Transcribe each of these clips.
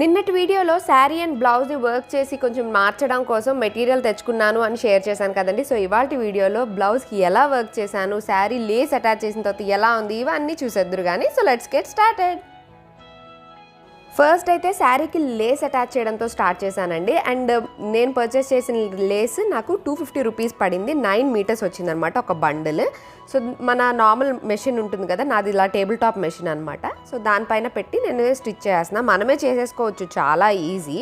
నిన్నటి వీడియోలో sari and blouse work చేసి కొంచెం మార్చడం కోసం మెటీరియల్ తెచ్చుకున్నాను అని షేర్ చేశాను కదండి. సో ఇవాళ వీడియోలో బ్లౌజ్కి ఎలా వర్క్ చేశాను శారీ లేస్ అటాచ్ చేసిన తర్వాత ఎలా ఉంది ఇవన్నీ చూసేద్దరు కానీ so let's get started first అయితే శారీకి లేస్ అటాచ్ చేయడంతో స్టార్ట్ చేశానండి. అండ్ నేను పర్చేస్ చేసిన లేస్ నాకు టూ ఫిఫ్టీ రూపీస్ పడింది. నైన్ మీటర్స్ వచ్చిందనమాట ఒక బండిల్. సో మన నార్మల్ మెషిన్ ఉంటుంది కదా నాది ఇలా టేబుల్ టాప్ మెషిన్ అనమాట. సో దానిపైన పెట్టి నేను స్టిచ్ చేస్తున్నా మనమే చేసేసుకోవచ్చు చాలా ఈజీ.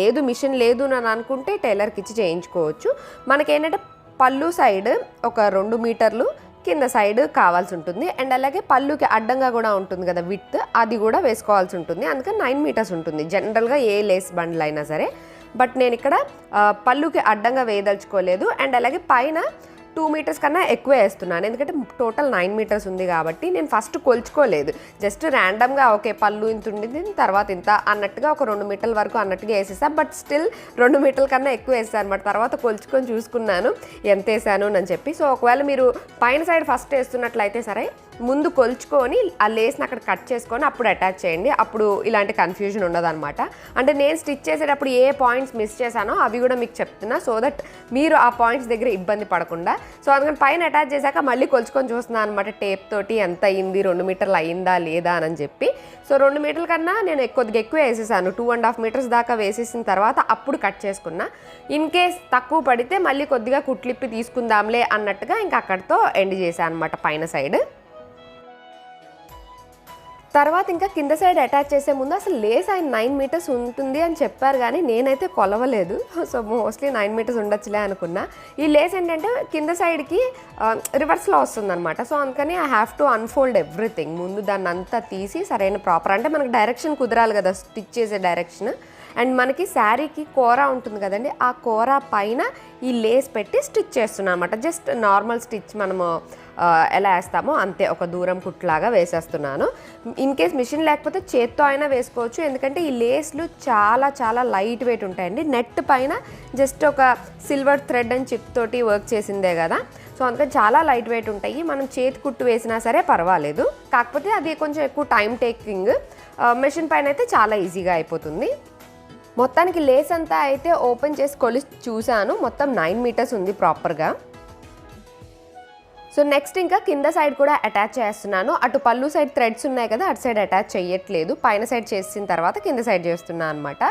లేదు మిషన్ లేదు అని అనుకుంటే టైలర్కి ఇచ్చి చేయించుకోవచ్చు. మనకేంటంటే పళ్ళు సైడ్ ఒక రెండు మీటర్లు కింద సైడ్ కావాల్సి ఉంటుంది. అండ్ అలాగే పళ్ళుకి అడ్డంగా కూడా ఉంటుంది కదా విత్ అది కూడా వేసుకోవాల్సి ఉంటుంది. అందుకని నైన్ మీటర్స్ ఉంటుంది. జనరల్గా ఏ లేస్ బండ్లు అయినా సరే. బట్ నేను ఇక్కడ పళ్ళుకి అడ్డంగా వేయదలుచుకోలేదు. అండ్ అలాగే పైన టూ మీటర్స్ కన్నా ఎక్కువ వేస్తున్నాను. ఎందుకంటే టోటల్ నైన్ మీటర్స్ ఉంది కాబట్టి నేను ఫస్ట్ కొలుచుకోలేదు. జస్ట్ ర్యాండమ్గా ఓకే పళ్ళు ఇంత ఉండింది తర్వాత ఇంత అన్నట్టుగా ఒక రెండు మీటర్ల వరకు అన్నట్టుగా వేసేసా. బట్ స్టిల్ రెండు మీటర్ల కన్నా ఎక్కువ వేసాను అనమాట తర్వాత కొలుచుకొని చూసుకున్నాను. ఎంత వేసాను అని చెప్పి. సో ఒకవేళ మీరు పైన సైడ్ ఫస్ట్ వేస్తున్నట్లయితే సరే ముందు కొలుచుకొని ఆ లేస్ని అక్కడ కట్ చేసుకొని అప్పుడు అటాచ్ చేయండి. అప్పుడు ఇలాంటి కన్ఫ్యూజన్ ఉండదన్నమాట. అంటే నేను స్టిచ్ చేసేటప్పుడు ఏ పాయింట్స్ మిస్ చేశానో అవి కూడా మీకు చెప్తున్నా. సో దట్ మీరు ఆ పాయింట్స్ దగ్గర ఇబ్బంది పడకుండా. సో అందుకని పైన అటాచ్ చేశాక మళ్ళీ కొలుచుకొని చూస్తున్నాను అనమాట టేప్ తోటి ఎంత అయింది రెండు మీటర్లు అయిందా లేదా అని చెప్పి. సో రెండు మీటర్ల కన్నా నేను కొద్దిగా ఎక్కువ వేసేసాను. టూ అండ్ హాఫ్ మీటర్స్ దాకా వేసేసిన తర్వాత అప్పుడు కట్ చేసుకున్నా. ఇన్ కేస్ తక్కువ పడితే మళ్ళీ కొద్దిగా కుట్లిప్పి తీసుకుందాంలే అన్నట్టుగా ఇంకా అక్కడితో ఎండ్ చేశాను అనమాట పైన సైడ్ తర్వాత ఇంకా కింద సైడ్ అటాచ్ చేసే ముందు అసలు లేస్ ఆయన నైన్ మీటర్స్ ఉంటుంది అని చెప్పారు కానీ నేనైతే కొలవలేదు. సో మోస్ట్లీ నైన్ మీటర్స్ ఉండొచ్చులే అనుకున్నా. ఈ లేస్ ఏంటంటే కింద సైడ్కి రివర్స్లో వస్తుందన్నమాట. సో అందుకని I have to unfold everything ముందు దాన్ని అంతా తీసి సరైన ప్రాపర్ అంటే మనకు డైరెక్షన్ కుదరాలి కదా స్టిచ్ చేసే డైరెక్షన్ అండ్ మనకి శారీకి కూర ఉంటుంది కదండి ఆ కూర పైన ఈ లేస్ పెట్టి స్టిచ్ చేస్తున్నాను అనమాట జస్ట్ నార్మల్ స్టిచ్ మనము ఎలా వేస్తామో అంతే ఒక దూరం కుట్లాగా వేసేస్తున్నాను. ఇన్ కేస్ మిషన్ లేకపోతే చేత్తో అయినా వేసుకోవచ్చు ఎందుకంటే ఈ లేస్లు చాలా చాలా లైట్ వెయిట్ ఉంటాయండి. నెట్ పైన జస్ట్ ఒక సిల్వర్ థ్రెడ్ అని చిప్ తోటి వర్క్ చేసిందే కదా. సో అందుకని చాలా లైట్ వెయిట్ ఉంటాయి. మనం చేతి కుట్టు వేసినా సరే పర్వాలేదు. కాకపోతే అది కొంచెం ఎక్కువ టైం టేకింగ్ మెషిన్ పైన అయితే చాలా ఈజీగా అయిపోతుంది. మొత్తానికి లేస్ అంతా అయితే ఓపెన్ చేసి కొలిసి చూశాను. మొత్తం నైన్ మీటర్స్ ఉంది ప్రాపర్గా. సో నెక్స్ట్ ఇంకా కింద సైడ్ కూడా అటాచ్ చేస్తున్నాను. అటు పళ్ళు సైడ్ థ్రెడ్స్ ఉన్నాయి కదా అటు సైడ్ అటాచ్ చేయట్లేదు. పైన సైడ్ చేసిన తర్వాత కింద సైడ్ చేస్తున్నాను అనమాట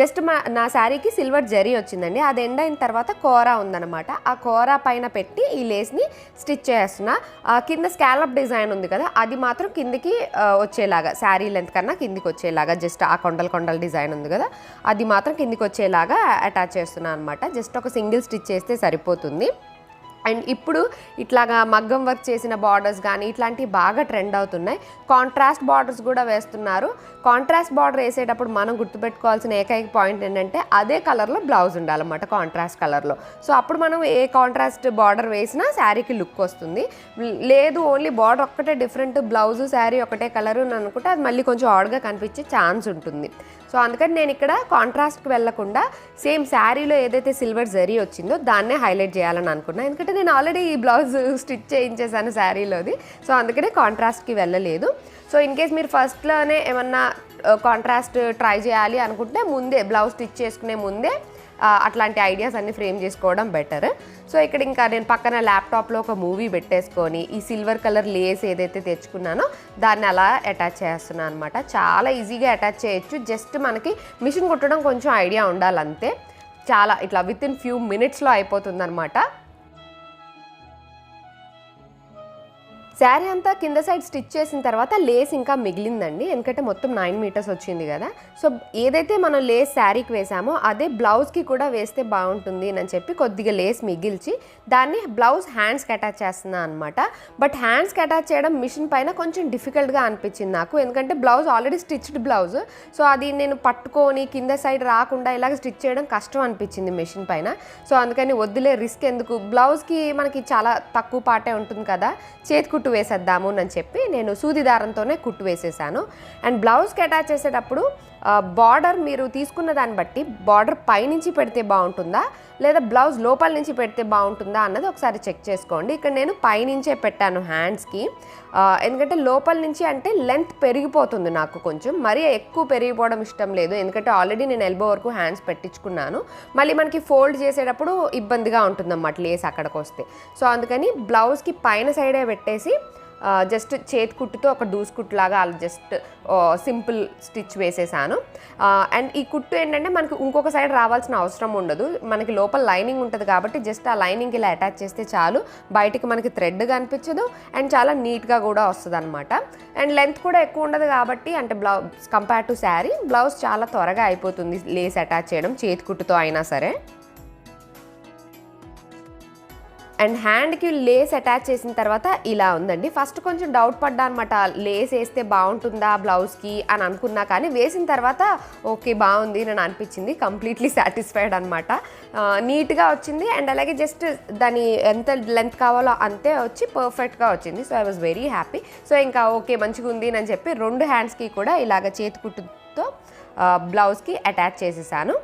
జస్ట్ మా నా శారీకి సిల్వర్ జరీ వచ్చిందండి. అది ఎండ్ అయిన తర్వాత కోర ఉందన్నమాట. ఆ కోర పైన పెట్టి ఈ లేస్ని స్టిచ్ చేస్తున్నా. కింద స్కాలప్ డిజైన్ ఉంది కదా అది మాత్రం కిందికి వచ్చేలాగా శారీ లెంత్ కన్నా కిందికి వచ్చేలాగా జస్ట్ ఆ కొండల కొండల డిజైన్ ఉంది కదా అది మాత్రం కిందికి వచ్చేలాగా అటాచ్ చేస్తున్నాను అనమాట జస్ట్ ఒక సింగిల్ స్టిచ్ చేస్తే సరిపోతుంది. అండ్ ఇప్పుడు ఇట్లాగా మగ్గం వర్క్ చేసిన బార్డర్స్ కానీ ఇట్లాంటివి బాగా ట్రెండ్ అవుతున్నాయి. కాంట్రాస్ట్ బార్డర్స్ కూడా వేస్తున్నారు. కాంట్రాస్ట్ బార్డర్ వేసేటప్పుడు మనం గుర్తుపెట్టుకోవాల్సిన ఏకైక పాయింట్ ఏంటంటే అదే కలర్లో బ్లౌజ్ ఉండాలన్నమాట కాంట్రాస్ట్ కలర్లో సో అప్పుడు మనం ఏ కాంట్రాస్ట్ బార్డర్ వేసినా శారీకి లుక్ వస్తుంది. లేదు ఓన్లీ బార్డర్ ఒక్కటే డిఫరెంట్ బ్లౌజ్ శారీ ఒకటే కలర్ అని అనుకుంటే అది మళ్ళీ కొంచెం ఆడ్గా కనిపించే ఛాన్స్ ఉంటుంది. సో అందుకని నేను ఇక్కడ కాంట్రాస్ట్కి వెళ్ళకుండా సేమ్ శారీలో ఏదైతే సిల్వర్ జరీ వచ్చిందో దాన్నే హైలైట్ చేయాలని అనుకున్నా. ఎందుకంటే నేను ఆల్రెడీ ఈ బ్లౌజ్ స్టిచ్ చేయించేసాను శారీలోది. సో అందుకనే కాంట్రాస్ట్కి వెళ్ళలేదు. సో ఇన్ కేస్ మీరు ఫస్ట్లోనే ఏమన్నా uh, కాంట్రాస్ట్ ట్రై చేయాలి అనుకుంటే ముందే బ్లౌజ్ స్టిచ్ చేసుకునే ముందే అట్లాంటి ఐడియాస్ అన్ని ఫ్రేమ్ చేసుకోవడం బెటర్ సో ఇక్కడ ఇంకా నేను పక్కన ల్యాప్టాప్లో ఒక మూవీ పెట్టేసుకొని ఈ సిల్వర్ కలర్ లేస్ ఏదైతే తెచ్చుకున్నానో దాన్ని అలా అటాచ్ చేస్తున్నాను అనమాట చాలా ఈజీగా అటాచ్ చేయొచ్చు. జస్ట్ మనకి మిషన్ కుట్టడం కొంచెం ఐడియా ఉండాలంతే. చాలా ఇట్లా విత్ ఇన్ ఫ్యూ మినిట్స్లో అయిపోతుంది శారీ అంతా కింద సైడ్ స్టిచ్ చేసిన తర్వాత లేస్ ఇంకా మిగిలిందండి. ఎందుకంటే మొత్తం నైన్ మీటర్స్ వచ్చింది కదా. సో ఏదైతే మనం లేస్ శారీకి వేసామో అదే బ్లౌజ్కి కూడా వేస్తే బాగుంటుంది అని చెప్పి కొద్దిగా లేస్ మిగిల్చి దాన్ని బ్లౌజ్ హ్యాండ్స్కి అటాచ్ చేస్తున్నాను అనమాట బట్ హ్యాండ్స్కి అటాచ్ చేయడం మిషన్ పైన కొంచెం డిఫికల్ట్గా అనిపించింది నాకు. ఎందుకంటే blouse already stitched blouse. So అది నేను పట్టుకొని కింద సైడ్ రాకుండా ఇలాగ స్టిచ్ చేయడం కష్టం అనిపించింది మిషన్ పైన. సో అందుకని వద్దులే రిస్క్ ఎందుకు? బ్లౌజ్కి మనకి చాలా తక్కువ పాటే ఉంటుంది కదా. చేతి కుట్టు వేసేద్దాము అని చెప్పి నేను సూది దారంతోనే కుట్టు వేసేసాను. అండ్ బ్లౌజ్కి అటాచ్ చేసేటప్పుడు బార్డర్ మీరు తీసుకున్న దాన్ని బట్టి బార్డర్ పైనుంచి పెడితే బాగుంటుందా? లేదా బ్లౌజ్ లోపల నుంచి పెడితే బాగుంటుందా అన్నది ఒకసారి చెక్ చేసుకోండి. ఇక్కడ నేను పైనుంచే పెట్టాను హ్యాండ్స్కి ఎందుకంటే లోపల నుంచి అంటే లెంత్ పెరిగిపోతుంది నాకు కొంచెం. మరీ ఎక్కువ పెరిగిపోవడం ఇష్టం లేదు. ఎందుకంటే ఆల్రెడీ నేను ఎల్బో వరకు హ్యాండ్స్ పెట్టించుకున్నాను. మళ్ళీ మనకి ఫోల్డ్ చేసేటప్పుడు ఇబ్బందిగా ఉంటుందన్నమాట లేస్ అక్కడికి వస్తే సో అందుకని బ్లౌజ్కి పైన సైడే పెట్టేసి జస్ట్ చేతి కుట్టుతో ఒక డూస్ కుట్టు లాగా అలా జస్ట్ సింపుల్ స్టిచ్ వేసేసాను. అండ్ ఈ కుట్టు ఏంటంటే మనకి ఇంకొక సైడ్ రావాల్సిన అవసరం ఉండదు. మనకి లోపల లైనింగ్ ఉంటుంది కాబట్టి జస్ట్ ఆ లైనింగ్ ఇలా అటాచ్ చేస్తే చాలు. బయటికి మనకి థ్రెడ్ కనిపించదు అండ్ చాలా నీట్గా కూడా వస్తుంది అనమాట అండ్ లెంత్ కూడా ఎక్కువ ఉండదు కాబట్టి అంటే blouse compare to sari blouse చాలా త్వరగా అయిపోతుంది లేస్ అటాచ్ చేయడం చేతి కుట్టుతో అయినా సరే. అండ్ హ్యాండ్కి లేస్ అటాచ్ చేసిన తర్వాత ఇలా ఉందండి. ఫస్ట్ కొంచెం డౌట్ పడ్డా అనమాట లేస్ వేస్తే బాగుంటుందా బ్లౌజ్కి అని అనుకున్నా కానీ వేసిన తర్వాత ఓకే బాగుంది అని అనిపించింది. కంప్లీట్లీ సాటిస్ఫైడ్ అనమాట నీట్గా వచ్చింది. అండ్ అలాగే జస్ట్ దాని ఎంత లెంత్ కావాలో అంతే వచ్చి పర్ఫెక్ట్గా వచ్చింది. So I was very happy. So ఇంకా ఓకే మంచిగా ఉంది అని చెప్పి రెండు హ్యాండ్స్కి కూడా ఇలాగ చేతి కుట్టుతో బ్లౌజ్కి అటాచ్ చేసేసాను.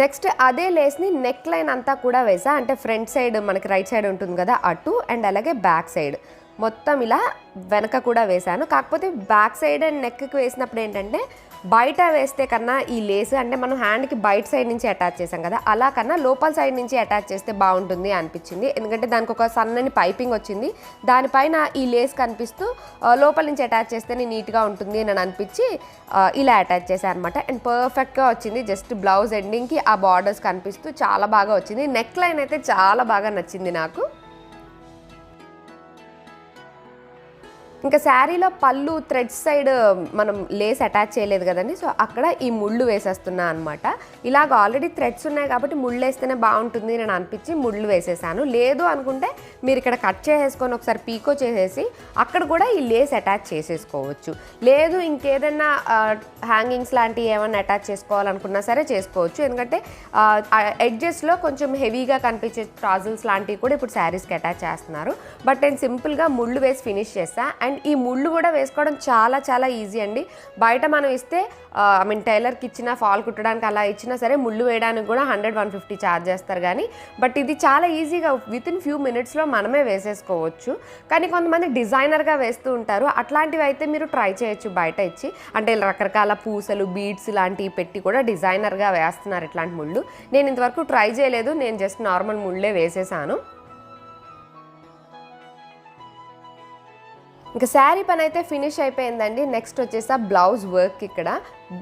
నెక్స్ట్ అదే లేస్ని నెక్ లైన్ అంతా కూడా వేసా. అంటే ఫ్రంట్ సైడ్ మనకి రైట్ సైడ్ ఉంటుంది కదా అటు అండ్ అలాగే బ్యాక్ సైడ్. మొత్తం ఇలా వెనక కూడా వేశాను కాకపోతే బ్యాక్ సైడ్ అండ్ నెక్కి వేసినప్పుడు ఏంటంటే బయట వేస్తే కన్నా ఈ లేస్ అంటే మనం హ్యాండ్కి బయట సైడ్ నుంచి అటాచ్ చేసాం కదా అలా కన్నా లోపల సైడ్ నుంచి అటాచ్ చేస్తే బాగుంటుంది అనిపించింది. ఎందుకంటే దానికి ఒక సన్నని పైపింగ్ వచ్చింది. దానిపైన ఈ లేస్ కనిపిస్తూ లోపల నుంచి అటాచ్ చేస్తేనే నీట్గా ఉంటుంది అని అనిపించి ఇలా అటాచ్ చేశాను అనమాట అండ్ పర్ఫెక్ట్గా వచ్చింది. జస్ట్ బ్లౌజ్ ఎండింగ్కి ఆ బార్డర్స్ కనిపిస్తూ చాలా బాగా వచ్చింది. నెక్ లైన్ అయితే చాలా బాగా నచ్చింది నాకు. ఇంకా శారీలో పళ్ళు థ్రెడ్ సైడ్ మనం లేస్ అటాచ్ చేయలేదు కదండి. సో అక్కడ ఈ ముళ్ళు వేసేస్తున్నా అనమాట ఇలాగ ఆల్రెడీ థ్రెడ్స్ ఉన్నాయి కాబట్టి ముళ్ళు వేస్తేనే బాగుంటుంది నేను అనిపించి ముళ్ళు వేసేసాను. లేదు అనుకుంటే మీరు ఇక్కడ కట్ చేసేసుకొని ఒకసారి పీకో చేసేసి అక్కడ కూడా ఈ లేస్ అటాచ్ చేసేసుకోవచ్చు. లేదు ఇంకేదైనా హ్యాంగింగ్స్ లాంటివి ఏమైనా అటాచ్ చేసుకోవాలనుకున్నా సరే చేసుకోవచ్చు. ఎందుకంటే ఎడ్జెస్లో కొంచెం హెవీగా కనిపించే ట్రాజల్స్ లాంటివి కూడా ఇప్పుడు శారీస్కి అటాచ్ చేస్తున్నారు. బట్ నేను సింపుల్గా ముళ్ళు వేసి ఫినిష్ చేస్తా. అండ్ ఈ ముళ్ళు కూడా వేసుకోవడం చాలా చాలా ఈజీ అండి. బయట మనం ఇస్తే ఐ మీన్ టైలర్కి ఇచ్చిన ఫాల్ కుట్టడానికి అలా ఇచ్చినా సరే ముళ్ళు వేయడానికి కూడా హండ్రెడ్ వన్ ఫిఫ్టీ ఛార్జ్ చేస్తారు కానీ బట్ ఇది చాలా ఈజీగా విత్ ఇన్ ఫ్యూ మినిట్స్లో మనమే వేసేసుకోవచ్చు. కానీ కొంతమంది డిజైనర్గా వేస్తూ ఉంటారు. అట్లాంటివి అయితే మీరు ట్రై చేయొచ్చు బయట ఇచ్చి. అంటే రకరకాల పూసలు బీడ్స్ లాంటివి పెట్టి కూడా డిజైనర్గా వేస్తున్నారు ఇట్లాంటి ముళ్ళు. నేను ఇంతవరకు ట్రై చేయలేదు. నేను జస్ట్ నార్మల్ ముళ్ళే వేసేసాను. ఇంకా శారీ పని అయితే ఫినిష్ అయిపోయిందండి. నెక్స్ట్ వచ్చేసి ఆ బ్లౌజ్ వర్క్ ఇక్కడ.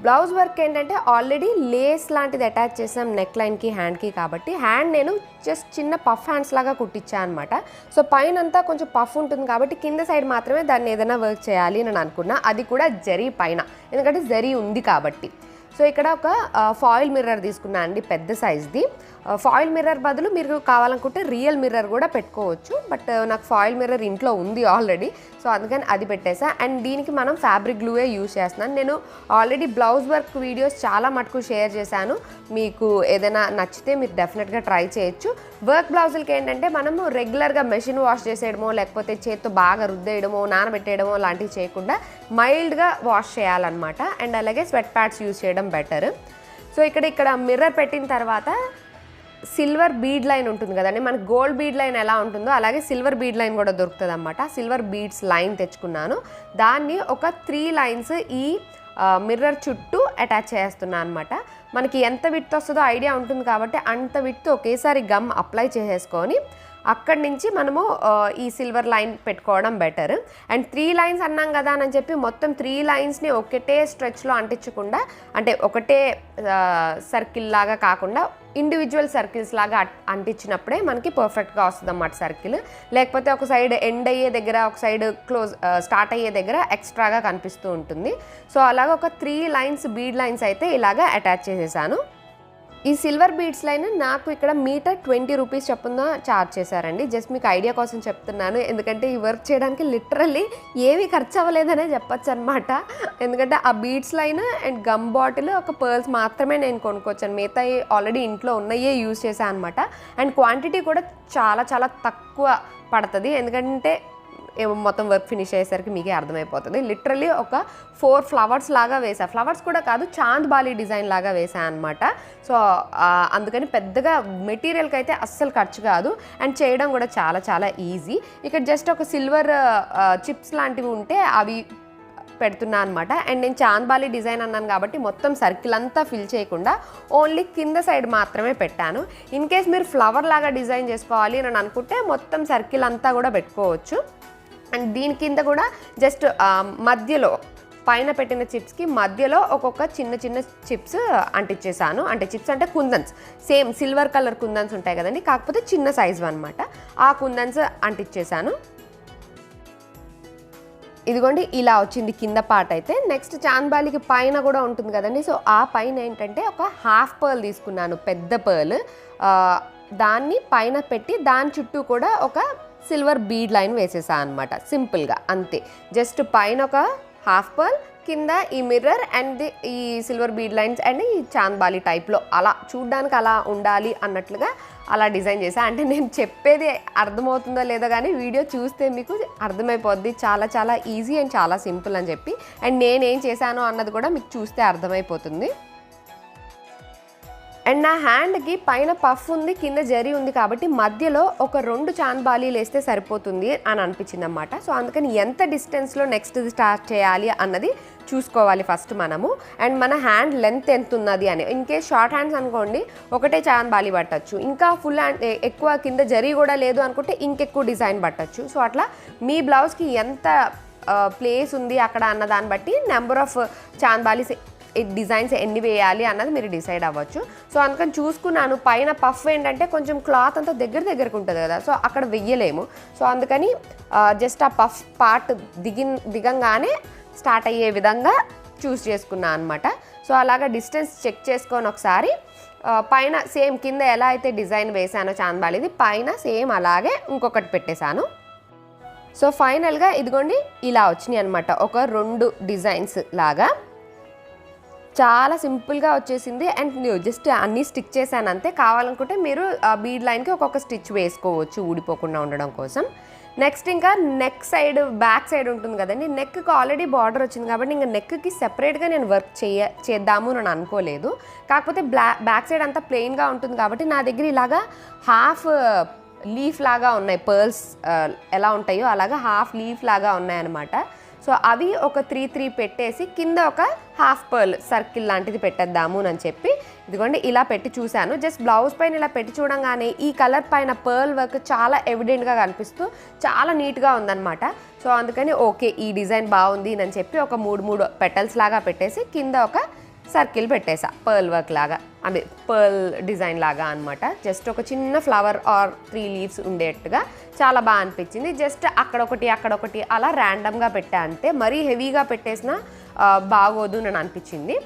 బ్లౌజ్ వర్క్ ఏంటంటే ఆల్రెడీ లేస్ లాంటిది అటాచ్ చేసాం నెక్ లైన్కి హ్యాండ్కి కాబట్టి. హ్యాండ్ నేను జస్ట్ చిన్న పఫ్ హ్యాండ్స్ లాగా కుట్టించాను అనమాట సో పైన అంతా కొంచెం పఫ్ ఉంటుంది కాబట్టి కింద సైడ్ మాత్రమే దాన్ని ఏదైనా వర్క్ చేయాలి అని నేను అనుకున్నా. అది కూడా జరీ పైన. ఎందుకంటే జరీ ఉంది కాబట్టి. సో ఇక్కడ ఒక ఫాయిల్ మిర్రర్ తీసుకున్నా అండి పెద్ద సైజ్ది ఫాయిల్ మిర్రర్ బదులు మీరు కావాలనుకుంటే రియల్ మిర్రర్ కూడా పెట్టుకోవచ్చు బట్ నాకు ఫాయిల్ మిర్రర్ ఇంట్లో ఉంది ఆల్రెడీ సో అందుకని అది పెట్టేసా. అండ్ దీనికి మనం ఫ్యాబ్రిక్ గ్లూవే యూజ్ చేస్తున్నాను. నేను ఆల్రెడీ బ్లౌజ్ వర్క్ వీడియోస్ చాలా మటుకు షేర్ చేశాను. మీకు ఏదైనా నచ్చితే మీరు డెఫినెట్గా ట్రై చేయొచ్చు. వర్క్ బ్లౌజులకి ఏంటంటే మనము రెగ్యులర్గా మెషిన్ వాష్ చేసేయడమో లేకపోతే చేత్తో బాగా రుద్దేయడమో నానబెట్టేయడమో లాంటివి చేయకుండా మైల్డ్గా వాష్ చేయాలన్నమాట. అండ్ అలాగే స్వెట్ ప్యాడ్స్ యూజ్ చేయడం బెటర్. సో ఇక్కడ ఇక్కడ మిర్రర్ పెట్టిన తర్వాత సిల్వర్ బీడ్ లైన్ ఉంటుంది కదండి. మనకి గోల్డ్ బీడ్ లైన్ ఎలా ఉంటుందో అలాగే సిల్వర్ బీడ్ లైన్ కూడా దొరుకుతుంది అనమాట సిల్వర్ బీడ్స్ లైన్ తెచ్చుకున్నాను. దాన్ని ఒక త్రీ లైన్స్ ఈ మిర్రర్ చుట్టూ అటాచ్ చేస్తున్నాను అనమాట మనకి ఎంత విత్ వస్తుందో ఐడియా ఉంటుంది కాబట్టి అంత విత్ ఒకేసారి గమ్ అప్లై చేసేసుకొని అక్కడి నుంచి మనము ఈ సిల్వర్ లైన్ పెట్టుకోవడం బెటర్. అండ్ త్రీ లైన్స్ అన్నాం కదా అని చెప్పి మొత్తం త్రీ లైన్స్ని ఒకటే స్ట్రెచ్లో అంటించకుండా అంటే ఒకటే సర్కిల్ లాగా కాకుండా ఇండివిజువల్ సర్కిల్స్ లాగా అంటించినప్పుడే మనకి పర్ఫెక్ట్గా వస్తుంది అన్నమాట సర్కిల్. లేకపోతే ఒక సైడ్ ఎండ్ అయ్యే దగ్గర ఒక సైడ్ క్లోజ్ స్టార్ట్ అయ్యే దగ్గర ఎక్స్ట్రాగా కనిపిస్తూ ఉంటుంది. సో అలాగ ఒక త్రీ లైన్స్ బీడ్ లైన్స్ అయితే ఇలాగా అటాచ్ చేసేసాను. ఈ సిల్వర్ బీడ్స్ లైన్ నాకు ఇక్కడ మీటర్ ట్వంటీ రూపీస్ చొప్పున చార్జ్ చేశారండి. జస్ట్ మీకు ఐడియా కోసం చెప్తున్నాను. ఎందుకంటే ఈ వర్క్ చేయడానికి లిటరల్లీ ఏమీ ఖర్చు అవ్వలేదనే చెప్పచ్చు అనమాట ఎందుకంటే ఆ beads line and gum bottle ఒక పర్ల్స్ మాత్రమే నేను కొనుక్కొచ్చాను. మిగతా ఆల్రెడీ ఇంట్లో ఉన్నాయే యూజ్ చేశాను అనమాట అండ్ క్వాంటిటీ కూడా చాలా చాలా తక్కువ పడుతుంది. ఎందుకంటే మొత్తం వర్క్ ఫినిష్ అయ్యేసరికి మీకే అర్థమైపోతుంది. లిటరలీ ఒక ఫోర్ ఫ్లవర్స్ లాగా వేసా ఫ్లవర్స్ కూడా కాదు చాంద్ బాలి డిజైన్ లాగా వేసా అనమాట సో అందుకని పెద్దగా మెటీరియల్కి అయితే అస్సలు ఖర్చు కాదు. అండ్ చేయడం కూడా చాలా చాలా ఈజీ. ఇక్కడ జస్ట్ ఒక సిల్వర్ చిప్స్ లాంటివి ఉంటే అవి పెడుతున్నా అనమాట అండ్ నేను చాంద్బాలి డిజైన్ అన్నాను కాబట్టి మొత్తం సర్కిల్ అంతా ఫిల్ చేయకుండా ఓన్లీ కింద సైడ్ మాత్రమే పెట్టాను. ఇన్ కేస్ మీరు ఫ్లవర్ లాగా డిజైన్ చేసుకోవాలి అని అనుకుంటే మొత్తం సర్కిల్ అంతా కూడా పెట్టుకోవచ్చు. అండ్ దీని కింద కూడా జస్ట్ మధ్యలో పైన పెట్టిన చిప్స్కి మధ్యలో ఒక్కొక్క చిన్న చిన్న చిప్స్ అంటించేసాను అంటే చిప్స్ అంటే kundans. Same silver colour kundans ఉంటాయి కదండి. కాకపోతే చిన్న సైజు అనమాట ఆ కుందన్స్ అంటించేసాను ఇదిగోండి ఇలా వచ్చింది కింద పార్ట్ అయితే. నెక్స్ట్ చాంద్బాలికి పైన కూడా ఉంటుంది కదండి. సో ఆ పైన ఏంటంటే ఒక హాఫ్ పర్ల్ తీసుకున్నాను. పెద్ద పర్ల్. దాన్ని పైన పెట్టి దాని చుట్టూ కూడా ఒక సిల్వర్ బీడ్ లైన్ వేసేసా అనమాట సింపుల్గా అంతే. జస్ట్ పైన ఒక హాఫ్ పర్ల్ కింద ఈ మిర్రర్ అండ్ ది ఈ సిల్వర్ బీడ్ లైన్స్ అండ్ ఈ చాంద్బాలి టైప్లో. అలా చూడ్డానికి అలా ఉండాలి అన్నట్లుగా అలా డిజైన్ చేశాను అంటే నేను చెప్పేది అర్థమవుతుందో లేదో కానీ వీడియో చూస్తే మీకు అర్థమైపోద్ది. చాలా చాలా ఈజీ అండ్ చాలా సింపుల్ అని చెప్పి. అండ్ నేనేం చేశాను అన్నది కూడా మీకు చూస్తే అర్థమైపోతుంది. అండ్ నా హ్యాండ్కి పైన పఫ్ ఉంది కింద జరి ఉంది కాబట్టి మధ్యలో ఒక రెండు చాంద్బాలీలు వేస్తే సరిపోతుంది అని అనిపించింది అనమాట సో అందుకని ఎంత డిస్టెన్స్లో నెక్స్ట్ స్టార్ట్ చేయాలి అన్నది చూసుకోవాలి ఫస్ట్ మనము. అండ్ మన హ్యాండ్ లెంత్ ఎంత ఉన్నది అని. ఇన్ కేస్ షార్ట్ హ్యాండ్స్ అనుకోండి ఒకటే చాంద్ బాలి పట్టచ్చు. ఇంకా ఫుల్ హ్యాండ్ ఎక్కువ కింద జరి కూడా లేదు అనుకుంటే ఇంకెక్కువ డిజైన్ పట్టచ్చు. సో అట్లా మీ బ్లౌజ్కి ఎంత ప్లేస్ ఉంది అక్కడ అన్న దాన్ని బట్టి నెంబర్ ఆఫ్ చాంద్ డిజైన్స్ ఎన్ని వేయాలి అన్నది మీరు డిసైడ్ అవ్వచ్చు. సో అందుకని చూసుకున్నాను. పైన పఫ్ ఏంటంటే కొంచెం క్లాత్ అంతా దగ్గర దగ్గరకు ఉంటుంది కదా. సో అక్కడ వెయ్యలేము. సో అందుకని జస్ట్ ఆ పఫ్ పార్ట్ దిగిన్ దిగంగానే స్టార్ట్ అయ్యే విధంగా చూస్ చేసుకున్నా అనమాట సో అలాగా డిస్టెన్స్ చెక్ చేసుకొని ఒకసారి పైన సేమ్ కింద ఎలా అయితే డిజైన్ వేసానో చాందబాలిది పైన సేమ్ అలాగే ఇంకొకటి పెట్టేశాను. సో ఫైనల్గా ఇదిగోండి ఇలా వచ్చినాయి అనమాట ఒక రెండు డిజైన్స్ లాగా. చాలా సింపుల్గా వచ్చేసింది. అండ్ జస్ట్ అన్నీ స్టిక్ చేశాను అంతే. కావాలనుకుంటే మీరు ఆ బీడ్ లైన్కి ఒక్కొక్క స్టిచ్ వేసుకోవచ్చు ఊడిపోకుండా ఉండడం కోసం. నెక్స్ట్ ఇంకా నెక్ సైడ్ బ్యాక్ సైడ్ ఉంటుంది కదండి. నెక్కి ఆల్రెడీ బార్డర్ వచ్చింది కాబట్టి ఇంకా నెక్కి సెపరేట్గా నేను వర్క్ చేయ చేద్దాము నేను అనుకోలేదు. కాకపోతే బ్లా బ్యాక్ సైడ్ అంతా ప్లెయిన్గా ఉంటుంది కాబట్టి నా దగ్గర ఇలాగా హాఫ్ లీఫ్ లాగా ఉన్నాయి. పర్ల్స్ ఎలా ఉంటాయో అలాగా హాఫ్ లీఫ్ లాగా ఉన్నాయన్నమాట. సో అవి ఒక త్రీ త్రీ పెట్టేసి కింద ఒక హాఫ్ పర్ల్ సర్కిల్ లాంటిది పెట్టేద్దాము అని చెప్పి ఇదిగోండి ఇలా పెట్టి చూశాను. జస్ట్ బ్లౌజ్ పైన ఇలా పెట్టి చూడంగానే ఈ కలర్ పైన పర్ల్ వర్క్ చాలా ఎవిడెంట్గా కనిపిస్తూ చాలా నీట్గా ఉందన్నమాట. సో అందుకని ఓకే ఈ డిజైన్ బాగుంది అని చెప్పి ఒక మూడు మూడు పెటల్స్ లాగా పెట్టేసి కింద ఒక సర్కిల్ పెట్టేసా. పర్ల్ వర్క్ లాగా అదే పర్ల్ డిజైన్ లాగా అనమాట జస్ట్ ఒక చిన్న ఫ్లవర్ ఆర్ త్రీ లీవ్స్ ఉండేట్టుగా చాలా బాగా అనిపించింది. జస్ట్ అక్కడొకటి అక్కడొకటి అలా ర్యాండమ్గా పెట్టా అంతే. మరీ హెవీగా పెట్టేసిన బాగోదు అని అనిపించింది.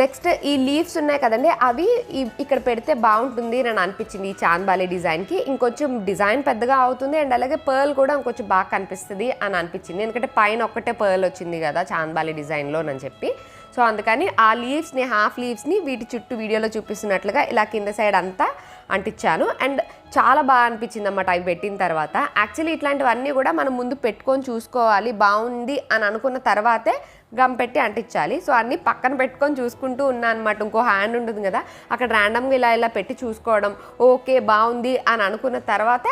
నెక్స్ట్ ఈ లీవ్స్ ఉన్నాయి కదండి అవి ఇక్కడ పెడితే బాగుంటుంది అని అనిపించింది ఈ చాన్బాలి డిజైన్కి. ఇంకొంచెం డిజైన్ పెద్దగా అవుతుంది అండ్ అలాగే పర్ల్ కూడా ఇంకొంచెం బాగా కనిపిస్తుంది అని అనిపించింది. ఎందుకంటే పైన ఒక్కటే పర్ల్ వచ్చింది కదా చాన్బాలి డిజైన్లో అని చెప్పి. సో అందుకని ఆ లీవ్స్ని హాఫ్ లీవ్స్ని వీటి చుట్టూ వీడియోలో చూపిస్తున్నట్లుగా ఇలా కింద సైడ్ అంతా అంటించాను. అండ్ చాలా బాగా అనిపించింది అన్నమాట అవి పెట్టిన తర్వాత. యాక్చువల్లీ ఇట్లాంటివన్నీ కూడా మనం ముందు పెట్టుకొని చూసుకోవాలి బాగుంది అని అనుకున్న తర్వాతే గమ్ పెట్టి అంటించాలి. సో అన్నీ పక్కన పెట్టుకొని చూసుకుంటూ ఉన్నా అనమాట ఇంకో హ్యాండ్ ఉంటుంది కదా అక్కడ ర్యాండమ్గా ఇలా ఇలా పెట్టి చూసుకోవడం ఓకే బాగుంది అని అనుకున్న తర్వాత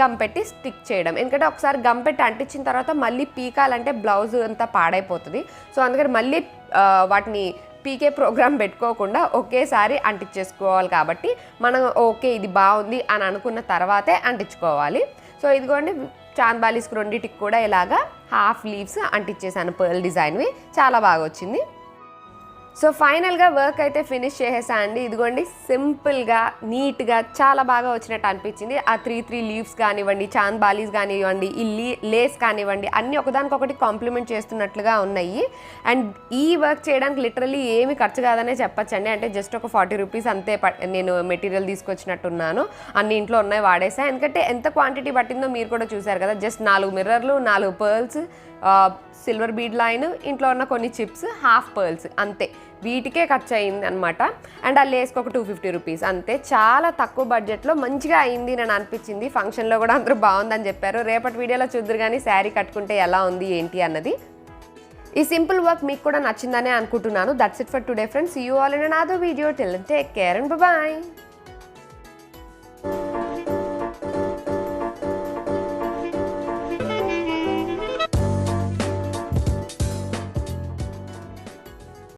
గమ్ పెట్టి స్టిక్ చేయడం. ఎందుకంటే ఒకసారి గమ్ పెట్టి అంటించిన తర్వాత మళ్ళీ పీకాలంటే బ్లౌజ్ అంతా పాడైపోతుంది. సో అందుకని మళ్ళీ వాటిని పీకే ప్రోగ్రామ్ పెట్టుకోకుండా ఒకేసారి అంటించేసుకోవాలి కాబట్టి మనం ఓకే ఇది బాగుంది అని అనుకున్న తర్వాతే అంటించుకోవాలి. సో ఇదిగోండి చాంద్బాలీస్కి రెండింటికి కూడా ఇలాగా హాఫ్ లీవ్స్ అంటించేసాను పర్ల్ డిజైన్వి. చాలా బాగా వచ్చింది. సో ఫైనల్గా వర్క్ అయితే ఫినిష్ చేసేసా అండి. ఇదిగోండి సింపుల్గా నీట్గా చాలా బాగా వచ్చినట్టు అనిపించింది. ఆ త్రీ త్రీ లీవ్స్ కానివ్వండి చాంద్ బాలీస్ కానివ్వండి ఈ లీ లేస్ కానివ్వండి అన్నీ ఒకదానికొకటి కాంప్లిమెంట్ చేస్తున్నట్లుగా ఉన్నాయి. అండ్ ఈ వర్క్ చేయడానికి లిటరలీ ఏమి ఖర్చు కాదనే చెప్పచ్చండి. అంటే జస్ట్ ఒక ఫార్టీ రూపీస్ అంతే నేను మెటీరియల్ తీసుకొచ్చినట్టున్నాను. అన్ని ఇంట్లో ఉన్నాయి వాడేసా. ఎందుకంటే ఎంత క్వాంటిటీ పట్టిందో మీరు కూడా చూసారు కదా జస్ట్ నాలుగు మిర్రర్లు నాలుగు పర్ల్స్ సిల్వర్ బీడ్ లైన్ ఇంట్లో ఉన్న కొన్ని చిప్స్ హాఫ్ పర్ల్స్ అంతే. వీటికే ఖర్చు అయింది అనమాట అండ్ ఆ లేస్కి ఒక టూ ఫిఫ్టీ రూపీస్. అంతే చాలా తక్కువ బడ్జెట్లో మంచిగా అయింది నేను అనిపించింది. ఫంక్షన్లో కూడా అందరూ బాగుందని చెప్పారు. రేపటి వీడియోలో చూద్దరు కానీ శారీ కట్టుకుంటే ఎలా ఉంది ఏంటి అన్నది. ఈ సింపుల్ వర్క్ మీకు కూడా నచ్చిందనే అనుకుంటున్నాను. That's it for today friends you all in other video till take care and bye